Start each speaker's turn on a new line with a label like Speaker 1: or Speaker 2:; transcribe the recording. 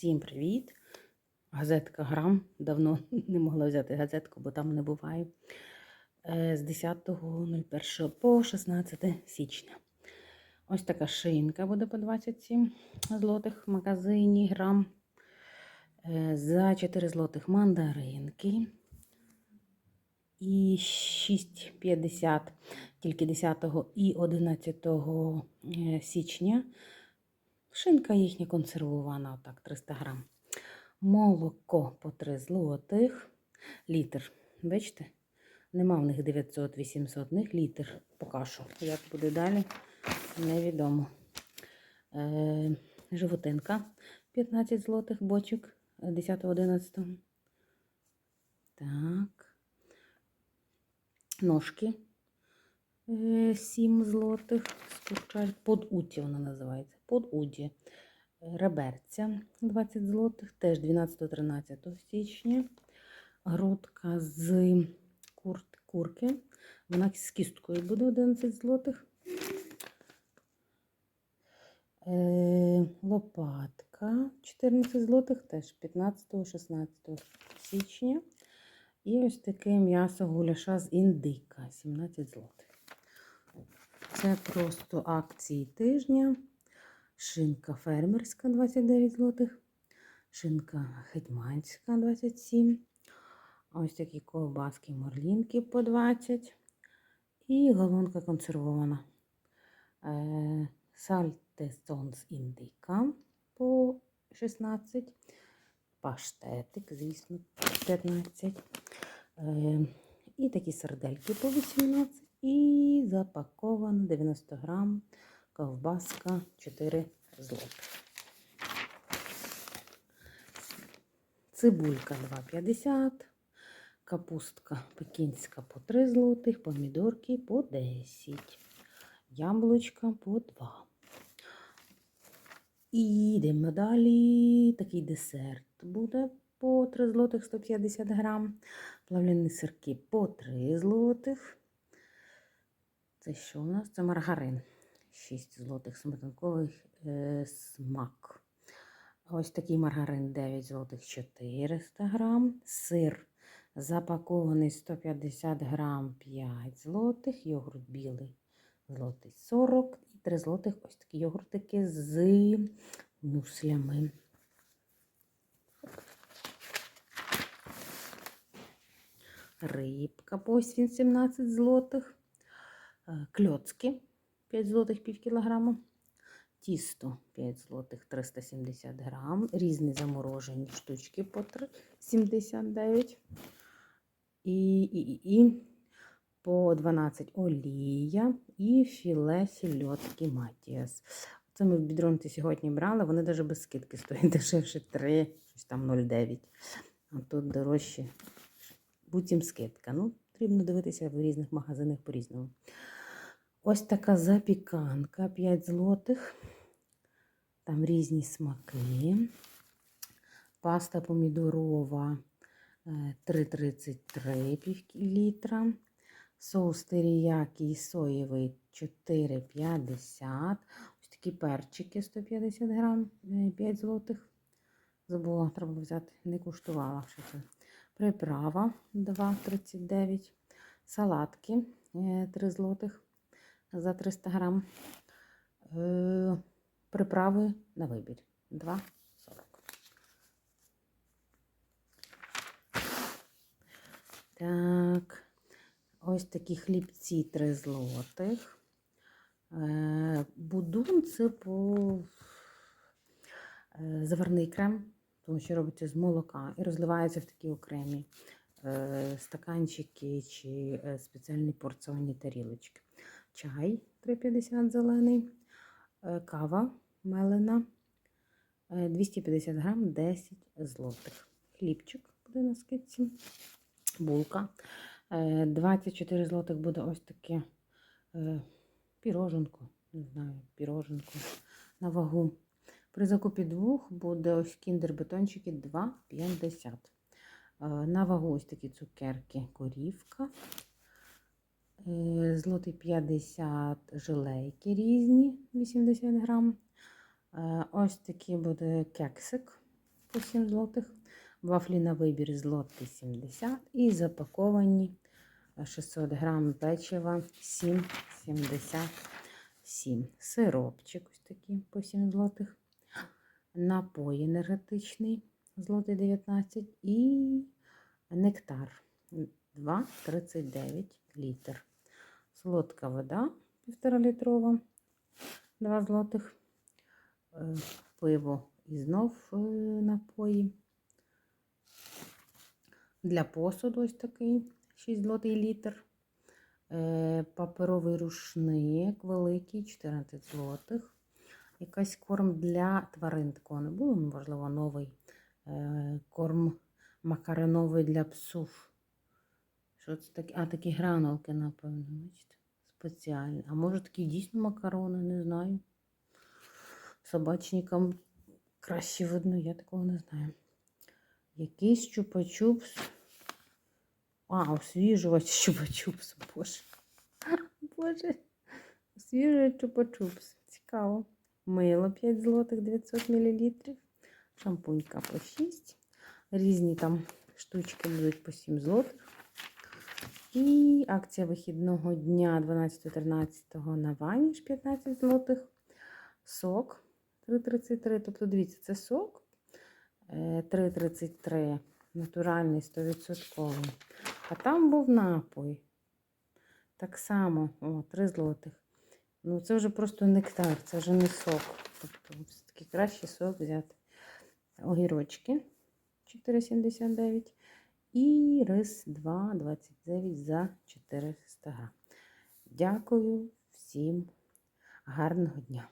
Speaker 1: Всім привіт! Газетка Грам. Давно не могла взяти газетку, бо там не буває. Е, З 10.01 по 16 січня. Ось така шинка буде по 27 злотих в магазині грам. Е, За 4 злотих мандаринки. І 6,50 тільки 10 і 11 е, січня. Шинка їхня консервована, отак, 300 грам. Молоко по 3 злотих. Літр. Бачите? Нема в них 900-800, в них літр. Покажу. Як буде далі, невідомо. Е, животинка 15 злотих бочок 10-11. Так. Ножки 7 злотих. Скурчаль. Подуті вона називається. Подуді. Реберця 20 злотих, теж 12-13 січня. Грудка з кур... курки. Вона з кісткою буде 11 злотих. Е, лопатка 14 злотих, теж 15-16 січня. І ось таке м'ясо гуляша з індика 17 злотих. Це просто акції тижня. Шинка фермерська 29 злотих. Шинка гетьманська 27. Ось такі ковбаски морлінки по 20. І голонка консервована. Е, Сальтесон з індика по 16. Паштетик, звісно, 15. Е, і такі сардельки по 18. І запаковано 90 грам ковбаска 4 злотих. Цибулька 2,50, капустка пекінська по 3 злотих, помідорки по 10, яблучка по 2. І йдемо далі. Такий десерт буде по 3 злотих 150 грам. Плавлені сирки по 3 злотих. Це що у нас? Це маргарин. 6 злотих сметанковий е, смак. Ось такий маргарин 9 злотих 400 грам. Сир запакований 150 грам 5 злотих. Йогурт білий злотий 40 і 3 злотих ось такі йогуртики з муслями. Рибка по ось 17 злотих. Е, Кльоцки 5 злотих пів кілограма. Тісто 5 злотих 370 грам. Різні заморожені штучки по 79. І, і, і, і по 12 олія і філе сільотки Матіас. Це ми в бідронці сьогодні брали, вони навіть без скидки стоять дешевше 3, щось там 0,9. А тут дорожче. Будь скидка. Ну, потрібно дивитися в різних магазинах по-різному. Ось така запіканка 5 злотих. Там різні смаки. Паста помідорова 3,33 пів літра. Соус теріякі соєвий 4,50. Ось такі перчики 150 грам, 5 злотих. Забула, треба взяти, не куштувала. що це. Приправа 2,39. Салатки 3 злотих за 300 грам. Е, приправи на вибір 2,40. Так, ось такі хлібці 3 злотих. Е, будун це по е, заварний крем, тому що робиться з молока і розливається в такі окремі стаканчики чи спеціальні порціонні тарілочки чай 3,50 зелений, е, кава мелена 250 е, грам 10 злотих. Хлібчик буде на скидці, булка. 24 е, злотих буде ось таке піроженку, не знаю, піроженку на вагу. При закупі двох буде ось кіндер-бетончики 2,50. На вагу ось такі цукерки корівка. Е, злотий 50 жилейки різні, 80 грам. Е, ось такий буде кексик по 7 злотих. Вафлі на вибір злотий 70 і запаковані е, 600 грам печива 7,77. Сиропчик ось такий по 7 злотих. Напій енергетичний злотий 19 і нектар 2,39 літр. Солодка вода 1,5 літрова 2 злотих. Е, Пиво і знов е, напої. Для посуду ось такий 6 злотий літр. Е, Паперовий рушник великий, 14 злотих. Якась корм для тварин такого не було, можливо, новий е, корм макароновий для псів. Що це таке? А, такі гранулки, напевно, бачите? Спеціальні. А може такі дійсно макарони, не знаю. Собачникам краще видно, я такого не знаю. Якийсь чупа-чупс. А, освіжувач чупа-чупс. Боже. Боже. Освіжувач чупа-чупс. Цікаво. Мило 5 злотих 900 мл. Шампунька по 6. Різні там штучки будуть по 7 злотих. І акція вихідного дня 12-13 на ваніш 15 злотих. Сок 3,33. Тобто, дивіться, це сок е, 3,33. Натуральний 100%. А там був напой. Так само, о, 3 злотих. Ну, це вже просто нектар, це вже не сок. Тобто, все-таки краще сок взяти. Огірочки 4,79 і рис 2,29 за 400 грам. Дякую всім. Гарного дня!